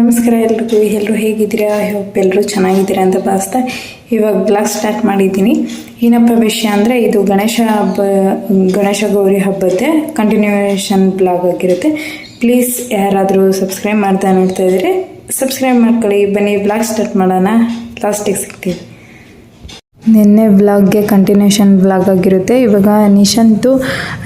ನಮಸ್ಕಾರ ಎಲ್ರಿಗೂ. ಎಲ್ಲರೂ ಹೇಗಿದ್ದೀರಾ? ಹೋಪ್ ಎಲ್ಲರೂ ಚೆನ್ನಾಗಿದ್ದೀರಾ ಅಂತ ಭಾವಿಸ್ತಾ ಇವಾಗ ಬ್ಲಾಗ್ ಸ್ಟಾರ್ಟ್ ಮಾಡಿದ್ದೀನಿ. ಏನಪ್ಪ ವಿಷಯ ಅಂದರೆ ಇದು ಗಣೇಶ ಹಬ್ಬ, ಗಣೇಶ ಗೌರಿ ಹಬ್ಬದ್ದೇ ಕಂಟಿನ್ಯೂಯೇಷನ್ ಬ್ಲಾಗ್ ಆಗಿರುತ್ತೆ. ಪ್ಲೀಸ್ ಯಾರಾದರೂ ಸಬ್ಸ್ಕ್ರೈಬ್ ಮಾಡ್ತಾ ನೋಡ್ತಾ ಇದ್ದೀರಿ ಸಬ್ಸ್ಕ್ರೈಬ್ ಮಾಡ್ಕೊಳ್ಳಿ. ಬನ್ನಿ ಬ್ಲಾಗ್ ಸ್ಟಾರ್ಟ್ ಮಾಡೋಣ. ಲಾಸ್ಟಿಗೆ ಸಿಗ್ತೀವಿ ನಿನ್ನೆ ವ್ಲಾಗ್ಗೆ ಕಂಟಿನ್ಯೂಷನ್ ವ್ಲಾಗ್ ಆಗಿರುತ್ತೆ. ಇವಾಗ ನಿಶಂತು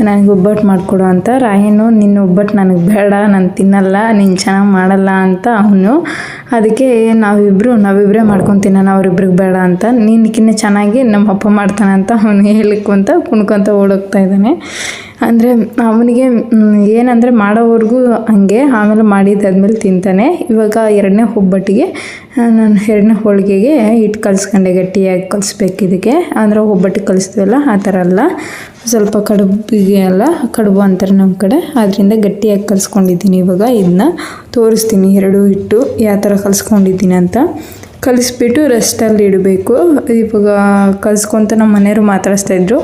ನನಗೆ ಒಬ್ಬಟ್ಟು ಮಾಡಿಕೊಡು ಅಂತ. ರಾಯನು, ನಿನ್ನ ಒಬ್ಬಟ್ಟು ನನಗೆ ಬೇಡ, ನಾನು ತಿನ್ನಲ್ಲ, ನೀನು ಚೆನ್ನಾಗಿ ಮಾಡಲ್ಲ ಅಂತ ಅವನು. ಅದಕ್ಕೆ ನಾವಿಬ್ಬರು ನಾವಿಬ್ಬರೇ ಮಾಡ್ಕೊಂಡು ತಿನ್ನೋಣ, ಅವರಿಬ್ರಿಗೆ ಬೇಡ ಅಂತ. ನೀನಕ್ಕಿನ್ನ ಚೆನ್ನಾಗಿ ನಮ್ಮ ಅಪ್ಪ ಮಾಡ್ತಾನೆ ಅಂತ ಅವನು ಹೇಳಿಕೊಂತ ಕುಣ್ಕೊತ ಓಡೋಗ್ತಾ ಇದ್ದಾನೆ. ಅಂದರೆ ಅವನಿಗೆ ಏನಂದರೆ ಮಾಡೋವರೆಗೂ ಹಂಗೆ, ಆಮೇಲೆ ಮಾಡಿದ್ದಾದ್ಮೇಲೆ ತಿಂತಾನೆ. ಇವಾಗ ಎರಡನೇ ಒಬ್ಬಟ್ಟಿಗೆ ನಾನು ಎರಡನೇ ಹೋಳಿಗೆಗೆ ಹಿಟ್ಟು ಕಲಿಸ್ಕೊಂಡೆ, ಗಟ್ಟಿಯಾಗಿ ಕಲಿಸ್ಬೇಕು ಇದಕ್ಕೆ. ಅಂದರೆ ಒಬ್ಬಟ್ಟಿಗೆ ಕಲಿಸ್ತೀವಲ್ಲ, ಆ ಥರ ಅಲ್ಲ. ಸ್ವಲ್ಪ ಕಡುಬಿಗೆ ಅಲ್ಲ, ಕಡುಬು ಅಂತಾರೆ ನಮ್ಮ ಕಡೆ. ಅದರಿಂದ ಗಟ್ಟಿಯಾಗಿ ಕಲಿಸ್ಕೊಂಡಿದ್ದೀನಿ ಇವಾಗ. ಇದನ್ನ ತೋರಿಸ್ತೀನಿ, ಎರಡು ಹಿಟ್ಟು, ಯಾವ ಥರ ಕಲಿಸ್ಕೊಂಡಿದ್ದೀನಿ ಅಂತ. ಕಲಿಸ್ಬಿಟ್ಟು ರೆಸ್ಟಲ್ಲಿ ಇಡಬೇಕು. ಇವಾಗ ಕಲಿಸ್ಕೊಂತ ನಮ್ಮ ಮನೆಯವರು ಮಾತಾಡಿಸ್ತಾ ಇದ್ರು,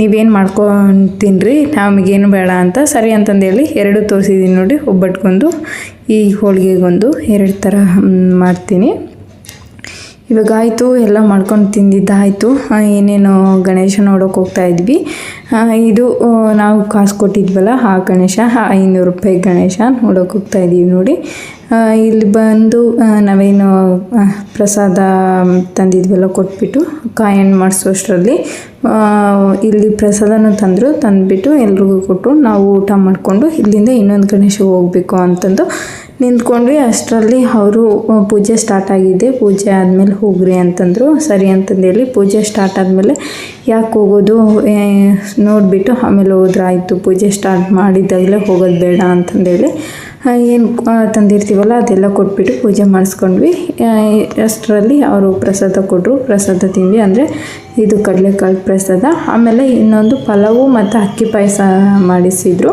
ನೀವೇನು ಮಾಡ್ಕೊತೀನ್ರಿ? ನಮಗೇನು ಬೇಡ ಅಂತ. ಸರಿ ಅಂತಂದೇಳಿ ಎರಡು ತೋರಿಸಿದ್ದೀನಿ ನೋಡಿ ಒಬ್ಬಟ್ಟಿಗೊಂದು ಈ ಹೋಳಿಗೆಗೊಂದು, ಎರಡು ಥರ ಮಾಡ್ತೀನಿ. ಇವಾಗ ಆಯಿತು ಎಲ್ಲ ಮಾಡ್ಕೊಂಡು ತಿಂದಿದ್ದಾಯಿತು. ಏನೇನು ಗಣೇಶ ನೋಡೋಕೆ ಹೋಗ್ತಾ ಇದ್ವಿ. ಇದು ನಾವು ಕಾಸು ಕೊಟ್ಟಿದ್ವಲ್ಲ, ಆ ಗಣೇಶ ಐನೂರು ರೂಪಾಯಿ ಗಣೇಶ ನೋಡೋಕೆ ಹೋಗ್ತಾ ಇದ್ದೀವಿ ನೋಡಿ. ಇಲ್ಲಿ ಬಂದು ನಾವೇನು ಪ್ರಸಾದ ತಂದಿದ್ವಲ್ಲ ಕೊಟ್ಬಿಟ್ಟು, ಕಾಯನ್ ಮಾಡಿಸೋಷ್ಟರಲ್ಲಿ ಇಲ್ಲಿ ಪ್ರಸಾದನೂ ತಂದರು, ತಂದುಬಿಟ್ಟು ಎಲ್ರಿಗೂ ಕೊಟ್ಟು ನಾವು ಊಟ ಮಾಡಿಕೊಂಡು ಇಲ್ಲಿಂದ ಇನ್ನೊಂದು ಗಣೇಶ ಹೋಗಬೇಕು ಅಂತಂದು ನಿಂತ್ಕೊಂಡ್ವಿ, ಅಷ್ಟರಲ್ಲಿ ಅವರು ಪೂಜೆ ಸ್ಟಾರ್ಟ್ ಆಗಿದೆ. ಪೂಜೆ ಆದಮೇಲೆ ಹೋಗ್ರಿ ಅಂತಂದರು. ಸರಿ ಅಂತಂದೇಳಿ ಪೂಜೆ ಸ್ಟಾರ್ಟ್ ಆದಮೇಲೆ ಯಾಕೆ ಹೋಗೋದು? ನೋಡಿಬಿಟ್ಟು ಆಮೇಲೆ ಹೋದ್ರಾಯಿತು ಪೂಜೆ ಸ್ಟಾರ್ಟ್ ಮಾಡಿದ್ದಾಗಲೇ ಹೋಗೋದು ಬೇಡ ಅಂತಂದೇಳಿ ಏನು ತಂದಿರ್ತೀವಲ್ಲ ಅದೆಲ್ಲ ಕೊಟ್ಬಿಟ್ಟು ಪೂಜೆ ಮಾಡಿಸ್ಕೊಂಡ್ವಿ. ಅಷ್ಟರಲ್ಲಿ ಅವರು ಪ್ರಸಾದ ಕೊಟ್ಟರು ಪ್ರಸಾದ ತಿಂದ್ವಿ. ಅಂದರೆ ಇದು ಕಡಲೆಕಾಳು ಪ್ರಸಾದ. ಆಮೇಲೆ ಇನ್ನೊಂದು ಪಲಾವು ಮತ್ತು ಅಕ್ಕಿ ಪಾಯಸ ಮಾಡಿಸಿದ್ರು.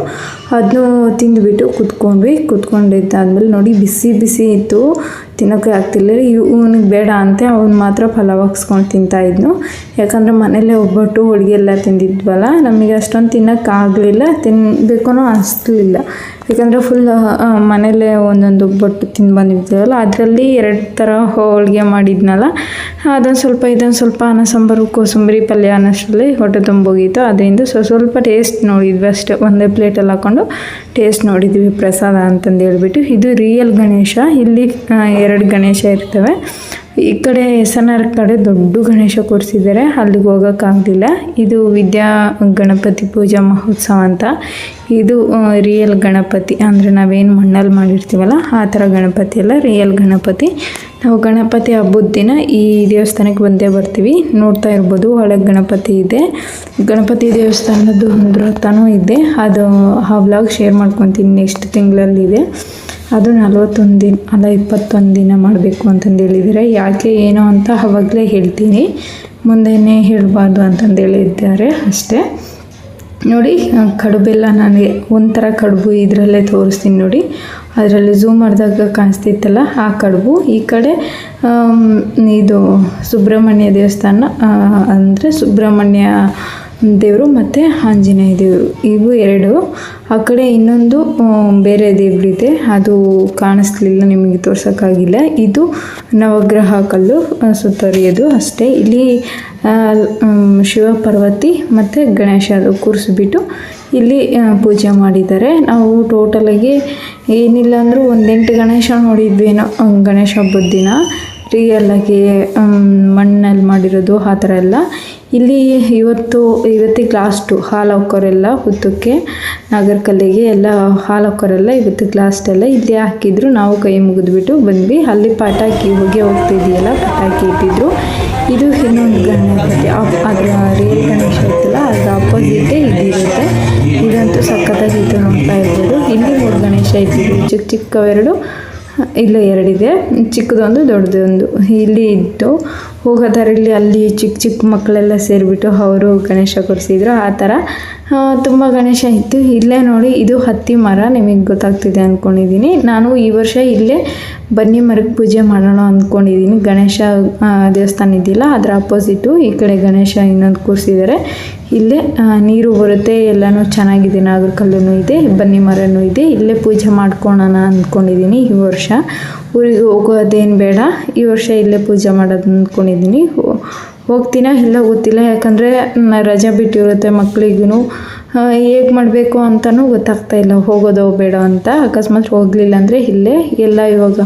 ಅದನ್ನು ತಿಂದುಬಿಟ್ಟು ಕುತ್ಕೊಂಡ್ವಿ. ಕುತ್ಕೊಂಡಿದ್ದಾದ್ಮೇಲೆ ನೋಡಿ ಬಿಸಿ ಬಿಸಿ ಇತ್ತು. ತಿನ್ನೋಕೆ ಆಗ್ತಿಲ್ಲ ಇವನಿಗೆ ಬೇಡ ಅಂತೆ. ಅವ್ನು ಮಾತ್ರ ಪಲಾವ್ ಹಾಕ್ಸ್ಕೊಂಡು ತಿಂತಾ ಇದ್ನು. ಯಾಕಂದರೆ ಮನೇಲೆ ಒಬ್ಬಟ್ಟು, ಹೋಳಿಗೆ ಎಲ್ಲ ತಿಂದಿದ್ವಲ್ಲ. ನಮಗೆ ಅಷ್ಟೊಂದು ತಿನ್ನೋಕ್ಕಾಗಲಿಲ್ಲ ತಿನ್ನಬೇಕು ಅನಿಸ್ಲಿಲ್ಲ. ಯಾಕಂದರೆ ಫುಲ್ ಮನೇಲೇ ಒಂದೊಂದು ಒಬ್ಬಟ್ಟು ತಿಂದು ಬಂದಿರ್ತೀವಲ್ಲ ಅದರಲ್ಲಿ ಎರಡು ಥರ ಹೋಳಿಗೆ ಮಾಡಿದ್ನಲ್ಲ. ಅದೊಂದು ಸ್ವಲ್ಪ, ಇದೊಂದು ಸ್ವಲ್ಪ ಅನ್ನ, ಸಾಂಬಾರು ಕೋಸಂಬರಿ ಪಲ್ಯ ಅನ್ನೋಷ್ಟರಲ್ಲಿ ಹೊಟ್ಟೆ ತುಂಬೋಗಿತ್ತು ಅದರಿಂದ ಸ್ವಲ್ಪ ಟೇಸ್ಟ್ ನೋಡಿದ್ವಿ ಅಷ್ಟೇ. ಒಂದೇ ಪ್ಲೇಟಲ್ಲಿ ಹಾಕ್ಕೊಂಡು ಟೇಸ್ಟ್ ನೋಡಿದ್ದೀವಿ ಪ್ರಸಾದ ಅಂತಂದು ಹೇಳ್ಬಿಟ್ಟು. ಇದು ರಿಯಲ್ ಗಣೇಶ. ಇಲ್ಲಿ ಎರಡು ಗಣೇಶ ಇರ್ತವೆ. ಈ ಕಡೆ ಎಸ್ ಕಡೆ ದೊಡ್ಡ ಗಣೇಶ ಕೂರಿಸಿದ್ದಾರೆ. ಅಲ್ಲಿಗೆ ಹೋಗೋಕ್ಕಾಗಲಿಲ್ಲ ಇದು ವಿದ್ಯಾ ಗಣಪತಿ ಪೂಜಾ ಮಹೋತ್ಸವ ಅಂತ. ಇದು ರಿಯಲ್ ಗಣಪತಿ. ಅಂದರೆ ನಾವೇನು ಮಣ್ಣಲ್ಲಿ ಮಾಡಿರ್ತೀವಲ್ಲ, ಆ ಥರ ಗಣಪತಿ ಅಲ್ಲ ರಿಯಲ್ ಗಣಪತಿ. ನಾವು ಗಣಪತಿ ಹಬ್ಬದ ದಿನ ಈ ದೇವಸ್ಥಾನಕ್ಕೆ ಬಂದೇ ಬರ್ತೀವಿ. ನೋಡ್ತಾ ಇರ್ಬೋದು, ಒಳಗೆ ಗಣಪತಿ ಇದೆ. ಗಣಪತಿ ದೇವಸ್ಥಾನದ್ದು ಒಂದು ಇದೆ. ಅದು ಆ ವ್ಲಾಗ್ ಶೇರ್ ಮಾಡ್ಕೊತೀನಿ ನೆಕ್ಸ್ಟ್ ತಿಂಗಳಲ್ಲಿದೆ ಅದು ನಲ್ವತ್ತೊಂದು ದಿನ, ಅಲ್ಲ ಇಪ್ಪತ್ತೊಂದು ದಿನ ಮಾಡಬೇಕು ಅಂತಂದು ಹೇಳಿದ್ದಾರೆ ಯಾಕೆ ಏನೋ ಅಂತ ಅವಾಗಲೇ ಹೇಳ್ತೀನಿ. ಮುಂದೆನೇ ಹೇಳಬಾರ್ದು ಅಂತಂದು ಹೇಳಿದ್ದಾರೆ ಅಷ್ಟೇ. ನೋಡಿ ಕಡುಬೆಲ್ಲ ನನಗೆ ಒಂಥರ ಕಡುಬು ಇದರಲ್ಲೇ ತೋರಿಸ್ತೀನಿ ನೋಡಿ. ಅದರಲ್ಲಿ ಝೂಮ್ ಮಾಡಿದಾಗ ಕಾಣಿಸ್ತಿತ್ತಲ್ಲ ಆ ಕಡುಬು. ಈ ಕಡೆ ಇದು ಸುಬ್ರಹ್ಮಣ್ಯ ದೇವಸ್ಥಾನ ಅಂದರೆ ಸುಬ್ರಹ್ಮಣ್ಯ ದೇವರು ಮತ್ತು ಆಂಜನೇಯ ದೇವರು. ಇವು ಎರಡು. ಆ ಕಡೆ ಇನ್ನೊಂದು ಬೇರೆ ದೇವರಿದೆ ಅದು ಕಾಣಿಸ್ಲಿಲ್ಲ ನಿಮಗೆ ತೋರ್ಸೋಕ್ಕಾಗಿಲ್ಲ. ಇದು ನವಗ್ರಹ ಕಲ್ಲು ಸುತ್ತರಿಯೋದು ಅಷ್ಟೇ. ಇಲ್ಲಿ ಶಿವ ಪಾರ್ವತಿ ಮತ್ತು ಗಣೇಶ ಅದು ಕೂರಿಸ್ಬಿಟ್ಟು ಇಲ್ಲಿ ಪೂಜೆ ಮಾಡಿದ್ದಾರೆ. ನಾವು ಟೋಟಲಾಗಿ ಏನಿಲ್ಲ ಅಂದರೂ ಒಂದೆಂಟು ಗಣೇಶ ನೋಡಿದ್ವೇನೋ ಆ, ಗಣೇಶ ಹಬ್ಬದ ದಿನ. ರಿಯಲ್ಲಾಗಿ ಮಣ್ಣಲ್ಲಿ ಮಾಡಿರೋದು ಆ ಥರ ಎಲ್ಲ. ಇಲ್ಲಿ ಇವತ್ತು ಇವತ್ತಿಗೆ ಲಾಸ್ಟು ಹಾಲು ಹಾಕೋರೆಲ್ಲ ಹುತ್ತಕ್ಕೆ ನಾಗರಕಲ್ಲಿಗೆ ಎಲ್ಲ ಹಾಲು ಹಾಕೋರೆಲ್ಲ ಇವತ್ತಿಗೆ ಲಾಸ್ಟ್ ಎಲ್ಲ ಇಲ್ಲಿ ಹಾಕಿದ್ರು. ನಾವು ಕೈ ಮುಗಿದ್ಬಿಟ್ಟು ಬಂದ್ವಿ. ಅಲ್ಲಿ ಪಟಾಕಿ ಹೋಗಿ ಹೋಗ್ತಿದೆಯಲ್ಲ ಪಟಾಕಿ ಇಟ್ಟಿದ್ರು. ಇದು ಇನ್ನೊಂದು ಗಣಪತಿ ಅದರ ರಿಯಲ್ ಗಣೇಶ ಇತ್ತಲ್ಲ ಅದರ ಅಪೋಸಿಟೇ ಇದ್ದಿರುತ್ತೆ ಇದಂತೂ ಸಖತ್ತಾಗಿತ್ತು ನೋಡ್ತಾ ಇರ್ಬೋದು. ಇಲ್ಲಿ ಮೂರು ಗಣೇಶ ಇಟ್ಟಿದ್ರು ಚಿಕ್ಕ ಚಿಕ್ಕವೆರಡು. ಇಲ್ಲ ಎರಡಿದೆ. ಚಿಕ್ಕದೊಂದು ದೊಡ್ಡದೊಂದು. ಇಲ್ಲಿ ಇತ್ತು ಹೋಗೋ ದಾರಿಲಿ ಅಲ್ಲಿ ಚಿಕ್ಕ ಚಿಕ್ಕ ಮಕ್ಕಳೆಲ್ಲ ಸೇರಿಬಿಟ್ಟು ಅವರು ಗಣೇಶ ಕೊಡಿಸಿದ್ರು ಆ ಥರ ತುಂಬ ಗಣೇಶ ಇತ್ತು. ಇಲ್ಲೇ ನೋಡಿ, ಇದು ಹತ್ತಿ ಮರ, ನಿಮಗೆ ಗೊತ್ತಾಗ್ತಿದೆ ಅಂದ್ಕೊಂಡಿದ್ದೀನಿ ನಾನು ಈ ವರ್ಷ ಇಲ್ಲೇ ಬನ್ನಿ ಮರಕ್ಕೆ ಪೂಜೆ ಮಾಡೋಣ ಅಂದ್ಕೊಂಡಿದ್ದೀನಿ ಗಣೇಶ ದೇವಸ್ಥಾನ ಇದ್ದಿಲ್ಲ, ಅದರ ಅಪೋಸಿಟು ಈ ಕಡೆ ಗಣೇಶ ಇನ್ನೊಂದು ಕೂರಿಸಿದ್ದಾರೆ. ಇಲ್ಲೇ ನೀರು ಬರುತ್ತೆ, ಎಲ್ಲನೂ ಚೆನ್ನಾಗಿದೆ, ನಾಗರಕಲ್ಲೂ ಇದೆ, ಬನ್ನಿ ಮರನೂ ಇದೆ, ಇಲ್ಲೇ ಪೂಜೆ ಮಾಡ್ಕೊಳೋಣ ಅಂದ್ಕೊಂಡಿದ್ದೀನಿ ಈ ವರ್ಷ. ಊರಿಗೆ ಹೋಗೋದೇನು ಬೇಡ, ಈ ವರ್ಷ ಇಲ್ಲೇ ಪೂಜೆ ಮಾಡೋದು ಅಂದ್ಕೊಂಡಿದ್ದೀನಿ ಹೋ- ಹೋಗ್ತೀನಾ ಇಲ್ಲ ಗೊತ್ತಿಲ್ಲ. ಯಾಕಂದರೆ ರಜೆ ಬಿಟ್ಟಿರುತ್ತೆ ಮಕ್ಕಳಿಗೂ ಹೇಗೆ ಮಾಡಬೇಕು ಅಂತಲೂ ಗೊತ್ತಾಗ್ತಾ ಇಲ್ಲ. ಹೋಗೋದೋ ಬೇಡ ಅಂತ. ಅಕಸ್ಮಾತ್ ಹೋಗಲಿಲ್ಲ ಅಂದರೆ ಇಲ್ಲೇ ಎಲ್ಲ ಇವಾಗ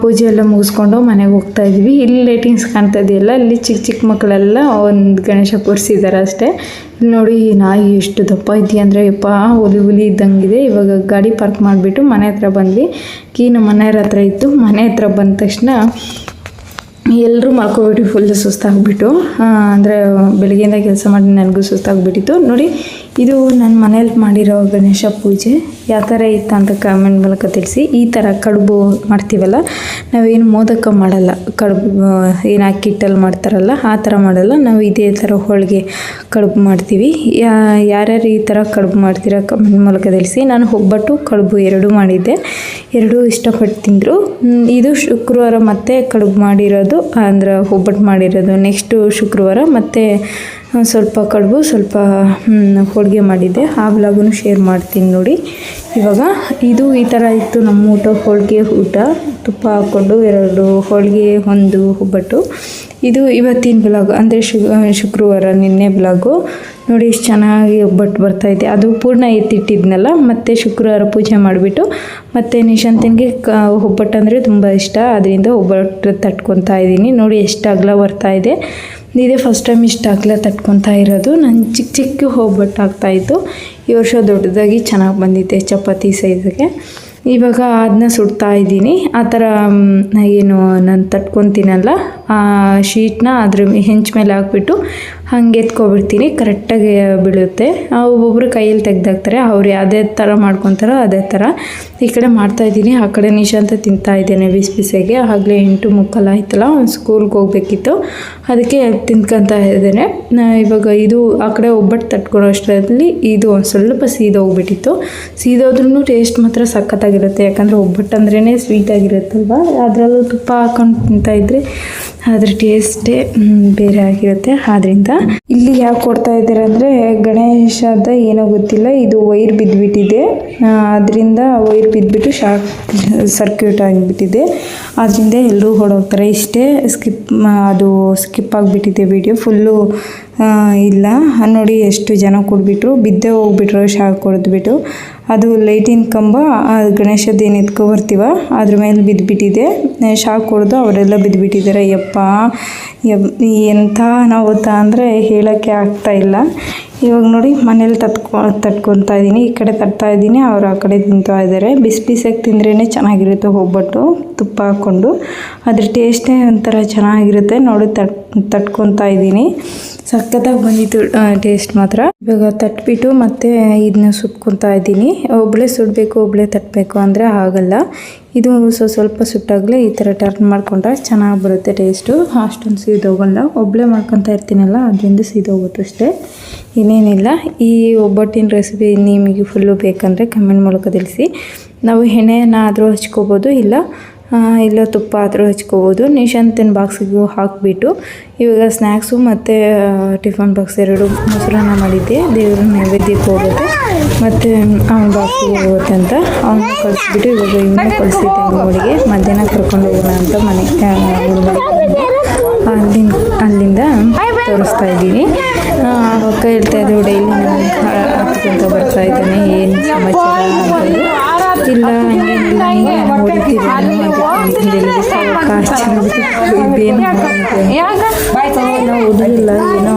ಪೂಜೆ ಎಲ್ಲ ಮುಗಿಸ್ಕೊಂಡು ಮನೆಗೆ ಹೋಗ್ತಾ ಇದ್ವಿ. ಇಲ್ಲಿ ಲೈಟಿಂಗ್ಸ್ ಕಾಣ್ತಾ ಇದೆಯಲ್ಲ, ಇಲ್ಲಿ ಚಿಕ್ಕ ಚಿಕ್ಕ ಮಕ್ಕಳೆಲ್ಲ ಒಂದು ಗಣೇಶ ಕೂರಿಸಿದ್ದಾರೆ ಅಷ್ಟೇ. ಇಲ್ಲಿ ನೋಡಿ ನಾಯಿ ಎಷ್ಟು ದಪ್ಪ ಇದೆಯಾ ಅಂದರೆ, ಯಪ್ಪ, ಹುಲಿ ಹುಲಿ ಇದ್ದಂಗಿದೆ. ಇವಾಗ ಗಾಡಿ ಪಾರ್ಕ್ ಮಾಡಿಬಿಟ್ಟು ಮನೆ ಹತ್ರ ಬಂದ್ವಿ. ಕೀ ಮನೆಯವ್ರ ಹತ್ರ ಇತ್ತು. ಮನೆ ಹತ್ರ ಬಂದ ತಕ್ಷಣ ಎಲ್ಲರೂ ಮಲ್ಕೊಬಿಟ್ಟು ಫುಲ್ ಸುಸ್ತಾಗ್ಬಿಟ್ಟು ಅಂದರೆ ಬೆಳಗ್ಗೆಯಿಂದ ಕೆಲಸ ಮಾಡಿ ನನಗೂ ಸುಸ್ತಾಗ್ಬಿಟ್ಟಿತ್ತು. ನೋಡಿ ಇದು ನನ್ನ ಮನೇಲಿ ಮಾಡಿರೋ ಗಣೇಶ ಪೂಜೆ. ಯಾವ ಥರ ಇತ್ತು ಅಂತ ಕಮೆಂಟ್ ಮೂಲಕ ತಿಳಿಸಿ. ಈ ಥರ ಕಡುಬು ಮಾಡ್ತೀವಲ್ಲ, ನಾವೇನು ಮೋದಕ ಮಾಡಲ್ಲ. ಕಡುಬು ಏನು ಅಕ್ಕಿಟ್ಟಲ್ಲಿ ಮಾಡ್ತಾರಲ್ಲ, ಆ ಥರ ಮಾಡಲ್ಲ. ನಾವು ಇದೇ ಥರ ಹೋಳಿಗೆ ಕಡುಬು ಮಾಡ್ತೀವಿ. ಯಾರ್ಯಾರು ಈ ಥರ ಕಡುಬು ಮಾಡ್ತೀರಾ ಕಮೆಂಟ್ ಮೂಲಕ ತಿಳಿಸಿ. ನಾನು ಒಬ್ಬಟ್ಟು ಕಡುಬು ಎರಡೂ ಮಾಡಿದ್ದೆ. ಎರಡೂ ಇಷ್ಟಪಟ್ಟು ತಿಂದರು. ಇದು ಶುಕ್ರವಾರ ಮತ್ತೆ ಕಡುಬು ಮಾಡಿರೋದು ಅಂದ್ರೆ ಒಬ್ಬಟ್ಟು ಮಾಡಿರೋದು. ನೆಕ್ಸ್ಟು ಶುಕ್ರವಾರ ಮತ್ತೆ ಸ್ವಲ್ಪ ಕಡುಬು, ಸ್ವಲ್ಪ ಹೋಳಿಗೆ ಮಾಡಿದ್ದೆ. ಆ ವ್ಲಾಗೂ ಶೇರ್ ಮಾಡ್ತೀನಿ ನೋಡಿ. ಇವಾಗ ಇದು ಈ ಥರ ಇತ್ತು ನಮ್ಮ ಊಟ, ಹೋಳಿಗೆ ಊಟ. ತುಪ್ಪ ಹಾಕ್ಕೊಂಡು ಎರಡು ಹೋಳಿಗೆ, ಒಂದು ಒಬ್ಬಟ್ಟು. ಇದು ಇವತ್ತಿನ ಬ್ಲಾಗ್ ಅಂದರೆ ಶುಕ್ರವಾರ ನಿನ್ನೆ ಬ್ಲಾಗು ನೋಡಿ ಎಷ್ಟು ಚೆನ್ನಾಗಿ ಒಬ್ಬಟ್ಟು ಬರ್ತಾಯಿದೆ ಅದು ಪೂರ್ಣ ಎತ್ತಿಟ್ಟಿದ್ನಲ್ಲ, ಮತ್ತು ಶುಕ್ರವಾರ ಪೂಜೆ ಮಾಡಿಬಿಟ್ಟು, ಮತ್ತು ನಿಶಾಂತನಿಗೆ ಕ ಒಬ್ಬಟ್ಟು ಅಂದರೆ ತುಂಬ ಇಷ್ಟ. ಅದರಿಂದ ಒಬ್ಬಟ್ಟು ತಟ್ಕೊತಾ ಇದ್ದೀನಿ ನೋಡಿ, ಎಷ್ಟು ಅಗಲ ಬರ್ತಾ ಇದೆ ಫಸ್ಟ್ ಟೈಮ್ ಇಷ್ಟು ಅಗಲ ತಟ್ಕೊತಾ ಇರೋದು. ನಾನು ಚಿಕ್ಕ ಚಿಕ್ಕ ಹೋಗ್ಬಿಟ್ಟು ಆಗ್ತಾಯಿತ್ತು ಈ ವರ್ಷ ದೊಡ್ಡದಾಗಿ ಚೆನ್ನಾಗಿ ಬಂದಿದೆ ಚಪಾತಿ ಸೈಜ್ಗೆ ಇವಾಗ ಅದನ್ನ ಸುಡ್ತಾ ಇದ್ದೀನಿ. ಆ ಥರ ಏನು, ನಾನು ತಟ್ಕೊತೀನಲ್ಲ, ಆ ಶೀಟ್ನ ಅದ್ರ ಹೆಂಚ್ ಮೇಲೆ ಹಾಕ್ಬಿಟ್ಟು ಹಂಗೆ ಎತ್ಕೊಬಿಡ್ತೀನಿ. ಕರೆಕ್ಟಾಗಿ ಬೀಳುತ್ತೆ. ಒಬ್ಬೊಬ್ಬರು ಕೈಯಲ್ಲಿ ತೆಗ್ದಾಕ್ತಾರೆ. ಅವ್ರು ಯಾವುದೇ ಥರ ಮಾಡ್ಕೊತಾರೋ ಅದೇ ಥರ. ಈ ಕಡೆ ಮಾಡ್ತಾಯಿದ್ದೀನಿ ಆ ಕಡೆ ನಿಶಾಂತ ತಿಂತಾ ಇದ್ದೇನೆ ಬಿಸಿ ಬಿಸಿಗೆ ಆಗಲೇ ಎಂಟು ಮುಕ್ಕಾಲು ಆಯ್ತಲ್ಲ ಒಂದು ಸ್ಕೂಲ್ಗೆ ಹೋಗ್ಬೇಕಿತ್ತು. ಅದಕ್ಕೆ ತಿನ್ಕೊಂತ ಇದ್ದೇನೆ. ಇವಾಗ ಇದು ಆ ಕಡೆ ಒಬ್ಬಟ್ಟು ತಟ್ಕೊಳೋ ಅಷ್ಟರಲ್ಲಿ ಇದು ಒಂದು ಸ್ವಲ್ಪ ಸೀದೋಗ್ಬಿಟ್ಟಿತ್ತು. ಸೀದೋದ್ರೂ ಟೇಸ್ಟ್ ಮಾತ್ರ ಸಖತ್ತಾಗಿರುತ್ತೆ ಯಾಕಂದರೆ ಒಬ್ಬಟ್ಟು ಅಂದ್ರೇ ಸ್ವೀಟ್ ಆಗಿರುತ್ತಲ್ವ? ಅದರಲ್ಲೂ ತುಪ್ಪ ಹಾಕೊಂಡು ತಿಂತಾಯಿದ್ರೆ ಅದ್ರ ಟೇಸ್ಟೇ ಬೇರೆ ಆಗಿರುತ್ತೆ. ಆದ್ದರಿಂದ ಇಲ್ಲಿ ಯಾಕೆ ಕೊಡ್ತಾ ಇದ್ದಾರೆ ಅಂದರೆ ಗಣೇಶದ ಏನೋ ಗೊತ್ತಿಲ್ಲ, ಇದು ವೈರ್ ಬಿದ್ದುಬಿಟ್ಟಿದೆ ಅದರಿಂದ ವೈರ್ ಬಿದ್ದುಬಿಟ್ಟು ಶಾಕ್ ಸರ್ಕ್ಯೂಟ್ ಆಗಿಬಿಟ್ಟಿದೆ. ಅದರಿಂದ ಎಲ್ಲರೂ ಹೊಡೋಗ್ತಾರೆ ಇಷ್ಟೇ ಸ್ಕಿಪ್ ಅದು ಸ್ಕಿಪ್ ಆಗಿಬಿಟ್ಟಿದೆ ವಿಡಿಯೋ ಫುಲ್ಲು ಇಲ್ಲ. ನೋಡಿ, ಎಷ್ಟು ಜನ ಕೊಡ್ಬಿಟ್ರು. ಬಿದ್ದೇ ಹೋಗ್ಬಿಟ್ರು, ಶಾಕ್ ಹೊಡೆದ್ಬಿಟ್ಟು. ಅದು ಲೈಟಿನ ಕಂಬ, ಆ ಗಣೇಶದ್ದು ಏನು ಎತ್ಕೊ ಬರ್ತೀವ ಅದ್ರ ಮೇಲೆ ಬಿದ್ದುಬಿಟ್ಟಿದೆ ಶಾಕ್ ಹೊಡೆದು ಅವರೆಲ್ಲ ಬಿದ್ದುಬಿಟ್ಟಿದ್ದಾರೆ ಯಪ್ಪ ಯಪ್ ಎಂಥ ನಾವು ಅಂದರೆ ಹೇಳೋಕ್ಕೆ ಆಗ್ತಾ ಇಲ್ಲ. ಇವಾಗ ನೋಡಿ ಮನೇಲಿ ತತ್ಕೊ ತಟ್ಕೊತಾ ಇದ್ದೀನಿ. ಈ ಕಡೆ ತಟ್ತಾ ಇದ್ದೀನಿ, ಅವರು ಆ ಕಡೆ ತಿಂತಾ ಇದ್ದಾರೆ. ಬಿಸಿ ಬಿಸಿಯಾಗಿ ತಿಂದ್ರೇ ಚೆನ್ನಾಗಿರುತ್ತೆ ಒಬ್ಬಟ್ಟು ತುಪ್ಪ ಹಾಕ್ಕೊಂಡು. ಅದ್ರ ಟೇಸ್ಟೇ ಒಂಥರ ಚೆನ್ನಾಗಿರುತ್ತೆ. ನೋಡಿ ತಟ್, ತಟ್ಕೊತಾ ಇದ್ದೀನಿ. ಸಖತ್ತಾಗಿ ಬಂದಿತ್ತು ಟೇಸ್ಟ್ ಮಾತ್ರ. ಇವಾಗ ತಟ್ಬಿಟ್ಟು ಮತ್ತೆ ಇದನ್ನ ಸುಟ್ಕೊತಾ ಇದ್ದೀನಿ. ಒಬ್ಬಳೇ ಸುಡಬೇಕು ಒಬ್ಬಳೇ ತಟ್ಟಬೇಕು ಅಂದರೆ ಆಗಲ್ಲ. ಇದು ಸ್ವ ಸ್ವಲ್ಪ ಸುಟ್ಟಾಗಲೇ ಈ ಥರ ಟರ್ನ್ ಮಾಡ್ಕೊಂಡ್ರೆ ಚೆನ್ನಾಗಿ ಬರುತ್ತೆ ಟೇಸ್ಟು ಅಷ್ಟೊಂದು ಸೀದೋಗಲ್ಲ ಒಬ್ಬಳೇ ಮಾಡ್ಕೊತಾ ಇರ್ತೀನಲ್ಲ, ಅದರಿಂದ ಸೀದೋಗುತ್ತೆ ಅಷ್ಟೇ. ಇನ್ನೇನಿಲ್ಲ. ಈ ಒಬ್ಬಟ್ಟಿನ ರೆಸಿಪಿ ನಿಮಗೆ ಫುಲ್ಲು ಬೇಕಂದರೆ ಕಮೆಂಟ್ ಮೂಲಕ ತಿಳಿಸಿ. ನಾವು ಎಣ್ಣೆಯನ್ನಾದರೂ ಹಚ್ಕೋಬೋದು, ಇಲ್ಲ ಇಲ್ಲ ತುಪ್ಪ ಆದರೂ ಹಚ್ಕೋಬೋದು. ನಿಶಾಂತಿನ ಬಾಕ್ಸಿಗೂ ಹಾಕಿಬಿಟ್ಟು ಇವಾಗ ಸ್ನ್ಯಾಕ್ಸು ಮತ್ತು ಟಿಫನ್ ಬಾಕ್ಸ್ ಎರಡು ಮೊಸರನ್ನ ಮಾಡಿದ್ದೆ. ದೇವರ ನೈವೇದ್ಯಕ್ಕೆ ಹೋಗುತ್ತೆ. ಮತ್ತು ಅವನ ಬಾಕ್ಸಿಗೆ ಹೋಗುತ್ತೆ ಅಂತ ಅವನ್ನ ಕಳಿಸ್ಬಿಟ್ಟು ಇವಾಗ ಇನ್ನೂ ಕಳಿಸಿದ್ದೆ ಅವಳಿಗೆ ಮಧ್ಯಾಹ್ನ ಕರ್ಕೊಂಡು ಹೋಗೋಣ ಅಂತ ಮನೆ ಅಲ್ಲಿಂದ ಅಲ್ಲಿಂದ ತೋರಿಸ್ತಾ ಇದ್ದೀನಿ. ಅಕ್ಕ ಹೇಳ್ತಾ ಇದ್ರು, ಡೈಲಿ ನಾನು ಹತ್ತು ಇದ್ದಾನೆ. ಏನು ಸಮಸ್ಯೆ ಇಲ್ಲ ಹಂಗೇನಿಲ್ಲ ನೀವೇನು ಹೊಡಿತೀರಿ ಇದೇನು ನಾವು ಏನೋ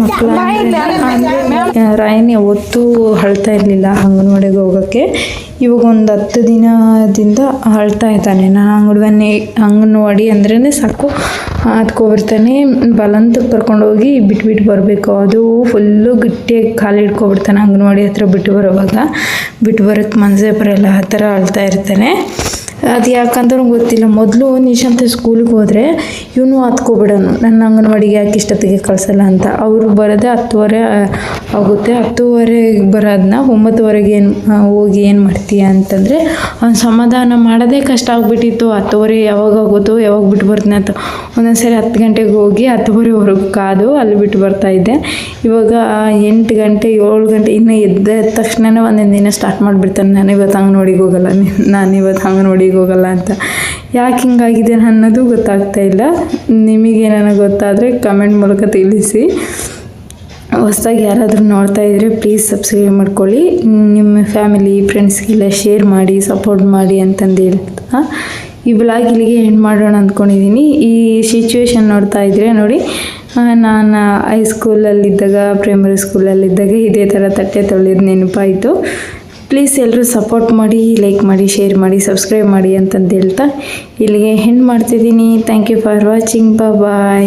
ಮಕ್ಕಳ ರಾಯನ್ ಯಾವತ್ತೂ ಅಳ್ತಾ ಇರಲಿಲ್ಲ ಅಂಗನವಾಡಿಗೆ ಹೋಗೋಕ್ಕೆ. ಇವಾಗ ಒಂದು ಹತ್ತು ದಿನದಿಂದ ಅಳ್ತಾ ಇದ್ದಾನೆ. ನಾನು ಅಂಗನವಾಡಿ ಅಂಗನವಾಡಿ ಅಂದ್ರೇ ಸಾಕು. ಹತ್ಕೊಬಿಡ್ತಾನೆ ಬಲಂತಕ್ಕೆ ಕರ್ಕೊಂಡೋಗಿ ಬಿಟ್ಬಿಟ್ಟು ಬರಬೇಕು. ಅದು ಫುಲ್ಲು ಗಟ್ಟಿಯಾಗಿ ಕಾಲು ಹಿಡ್ಕೊಬಿಡ್ತಾನೆ ಅಂಗನವಾಡಿ ಹತ್ರ ಬಿಟ್ಟು ಬರೋವಾಗ. ಬಿಟ್ಟು ಬರೋಕ್ಕೆ ಮನಸ್ಸೇ ಬರೋಲ್ಲ, ಆ ಥರ ಅಳ್ತಾ ಇರ್ತಾನೆ. ಅದು ಯಾಕಂದ್ರೆ ಗೊತ್ತಿಲ್ಲ. ಮೊದಲು ನಿಶಾಂತ ಸ್ಕೂಲಿಗೆ ಹೋದರೆ ಇವನು ಹತ್ಕೊಬಿಡೋನು ನನ್ನ ಅಂಗನವಾಡಿಗೆ ಯಾಕೆ ಇಷ್ಟೊತ್ತಿಗೆ ಕಳಿಸಲ್ಲ? ಅಂತ. ಅವರು ಬರೋದೆ ಹತ್ತುವರೆ ಆಗುತ್ತೆ. ಹತ್ತುವರೆಗೆ ಬರೋದನ್ನ ಒಂಬತ್ತುವರೆಗೆ ಏನು ಹೋಗಿ ಏನು ಮಾಡ್ತೀಯ ಅಂತಂದರೆ, ಅವ್ನು ಸಮಾಧಾನ ಮಾಡೋದೇ ಕಷ್ಟ ಆಗಿಬಿಟ್ಟಿತ್ತು. ಹತ್ತುವರೆ ಯಾವಾಗ ಆಗುತ್ತೋ, ಯಾವಾಗ ಬಿಟ್ಟು ಬರ್ತೀನಿ ಅಂತ. ಒಂದೊಂದ್ಸರಿ ಹತ್ತು ಗಂಟೆಗೆ ಹೋಗಿ ಹತ್ತುವರೆವರೆಗೂ ಕಾದು ಅಲ್ಲಿ ಬಿಟ್ಟು ಬರ್ತಾಯಿದ್ದೆ ಇವಾಗ ಎಂಟು ಗಂಟೆ, ಏಳು ಗಂಟೆ, ಇನ್ನೂ ಎದ್ದ ತಕ್ಷಣನೇ ಒಂದೊಂದು ದಿನ ಸ್ಟಾರ್ಟ್ ಮಾಡಿಬಿಡ್ತಾನೆ. ನಾನು ಇವತ್ತು ಅಂಗನವಾಡಿಗೆ ಹೋಗಲ್ಲ. ನಾನು ಇವತ್ತು ಅಂಗನವಾಡಿಗೆ ಹೋಗಲ್ಲ ಅಂತ. ಯಾಕೆ ಹಿಂಗಾಗಿದೆ ಅನ್ನೋದು ಗೊತ್ತಾಗ್ತಾ ಇಲ್ಲ. ನಿಮಗೇನೋ ಗೊತ್ತಾದರೆ ಕಮೆಂಟ್ ಮೂಲಕ ತಿಳಿಸಿ. ಹೊಸದಾಗಿ ಯಾರಾದರೂ ನೋಡ್ತಾ ಇದ್ದರೆ ಪ್ಲೀಸ್ ಸಬ್ಸ್ಕ್ರೈಬ್ ಮಾಡ್ಕೊಳ್ಳಿ. ನಿಮ್ಮ ಫ್ಯಾಮಿಲಿ ಫ್ರೆಂಡ್ಸ್ಗೆಲ್ಲ ಶೇರ್ ಮಾಡಿ ಸಪೋರ್ಟ್ ಮಾಡಿ ಅಂತಂದು ಹೇಳ್ತಾ ಈ ಬ್ಲಾಗ್ ಇಲ್ಲಿಗೆ ಎಂಡ್ ಮಾಡೋಣ ಅಂದ್ಕೊಂಡಿದ್ದೀನಿ ಈ ಸಿಚುವೇಶನ್ ನೋಡ್ತಾ ಇದ್ದರೆ ನೋಡಿ ನಾನು ಹೈಸ್ಕೂಲಲ್ಲಿದ್ದಾಗ ಪ್ರೈಮರಿ ಸ್ಕೂಲಲ್ಲಿದ್ದಾಗ ಇದೇ ಥರ ತಟ್ಟೆ ತೊಳೆಯೋದು ನೆನಪಾಯಿತು. ಪ್ಲೀಸ್ ಎಲ್ಲರೂ ಸಪೋರ್ಟ್ ಮಾಡಿ, ಲೈಕ್ ಮಾಡಿ, ಶೇರ್ ಮಾಡಿ, ಸಬ್ಸ್ಕ್ರೈಬ್ ಮಾಡಿ ಅಂತಂದು ಹೇಳ್ತಾ ಇಲ್ಲಿಗೆ ಹೆಣ್ಣು ಮಾಡ್ತಿದ್ದೀನಿ. Thank you for watching bye